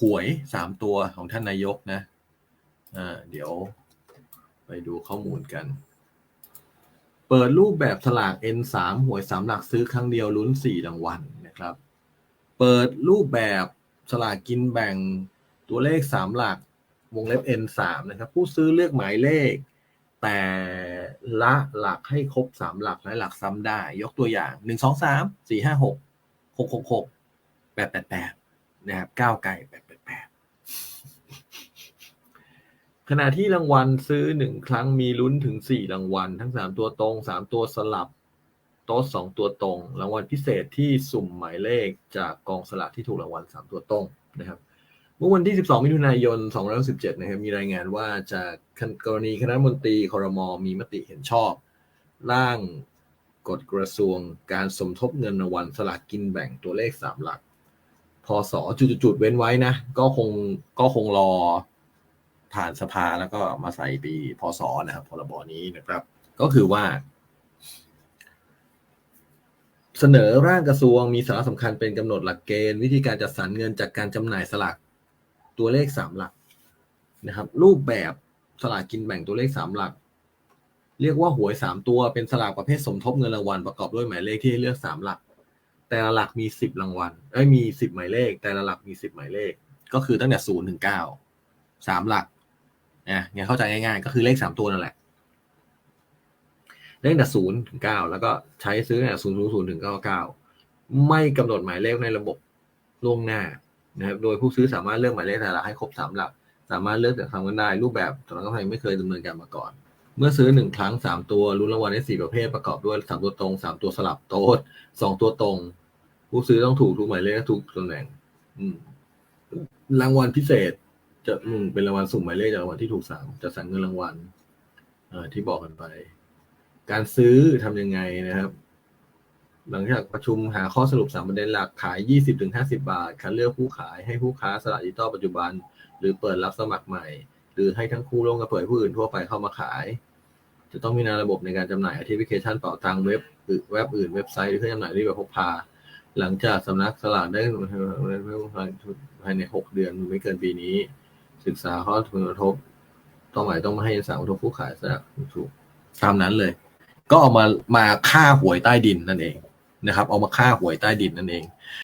หวยสามตัวของท่านนายกนะอ่าเดี๋ยวไปดูข้อมูลกัน เปิดรูปแบบสลาก N3 หวยสามหลักซื้อครั้งเดียวลุ้นสี่รางวัลนะครับ เปิดรูปแบบสลากกินแบ่งตัวเลขสามหลักวงเล็บ N3 นะครับ ผู้ซื้อเลือกหมายเลข แต่ละหลักให้ครบสามหลักและหลักซ้ำได้ ยกตัวอย่างหนึ่งสองสามสี่ห้าหกหกหกหกแปดแปดแปดนะครับเก้าไก่แปดแปดแปด ขณะที่รางวัลซื้อหนึ่งครั้งมีลุ้นถึงสี่รางวัล ทั้งสามตัวตรงสามตัวสลับ โต๊ะสองตัวตรง รางวัลพิเศษที่สุ่มหมายเลขจากกองสลากที่ถูกรางวัลสามตัวตรงนะครับเมื่อวันที่ 12 มิถุนายน 2517 นะครับ มีรายงานว่าจากกรณีคณะมนตรีคอรมอมีมติเห็นชอบ ร่างกฎกระทรวงการสมทบเงินรางวัลสลากกินแบ่งตัวเลข 3 หลัก พศจุดๆๆเว้นไว้นะ ก็คงก็คงรอ ผ่านสภาแล้วก็มาใส่ปีพศนะครับพรบนี้นะครับ ก็คือว่า เสนอร่างกระทรวงมีสาระสำคัญเป็นกำหนดหลักเกณฑ์ วิธีการจัดสรรเงินจากการจำหน่ายสลากตัวเลขสามหลักนะครับ รูปแบบสลากกินแบ่งตัวเลขสามหลัก เรียกว่าหวยสามตัวเป็นสลากประเภทสมทบเงินรางวัลประกอบด้วยหมายเลขที่ให้เลือกสามหลัก แต่ละหลักมีสิบรางวัลเอ้ยมีสิบหมายเลข แต่ละหลักมีสิบหมายเลข ก็คือตั้งแต่ศูนย์ถึงเก้าสามหลัก นะเนี่ยเข้าใจง่ายๆ ก็คือเลขสามตัวนั่นแหละเลขแต่ศูนย์ถึงเก้าแล้วก็ใช้ซื้อเนี่ยศูนย์ศูนย์ศูนย์ถึงเก้าเก้าไม่กำหนดหมายเลขในระบบล่วงหน้านะครับโดยผู้ซื้อสามารถเลือกหมายเลขแต่ละให้ครบสามหลัก สามารถเลือกแต่ทำกันได้ รูปแบบสำนักงานไทยไม่เคยดำเนินการมาก่อน เมื่อซื้อหนึ่งครั้งสามตัวรุ้นรางวัลได้สี่ประเภทประกอบด้วยสามตัวตรงสามตัวสลับโต๊ดสองตัวตรง ผู้ซื้อต้องถูกทุกหมายเลขถูกตำแหน่งรางวัลพิเศษ จะอืมเป็นรางวัลสุ่มหมายเลขจากรางวัลที่ถูกสามจะสั่งเงินรางวัลเอ่อที่บอกกันไป การซื้อทำยังไงนะครับ หลังจากประชุมหาข้อสรุปสามประเด็นหลักขาย 20-50 บาทคัดเลือกผู้ขายให้ผู้ค้าสลากดิจิตอลปัจจุบัน หรือเปิดรับสมัครใหม่ หรือให้ทั้งคู่ร่วมกับเปิดผู้อื่นทั่วไปเข้ามาขาย จะต้องมีนาระบบในการจำหน่ายแอปพลิเคชันเป่าตังเว็บหรือเว็บอื่นเว็บไซต์หรือเครื่องจำหน่ายที่แบบพกพา หลังจากสำนักสลากได้ภายใน6เดือนไม่เกินปีนี้ ศึกษาข้อผลกระทบต้องหมายต้องมาให้สามกระทบผู้ขายสลากถูกตามนั้นเลย ก็เอามามาค่าหวยใต้ดินนั่นเองนะครับ เอามาค่าหวยใต้ดินนั่นเอง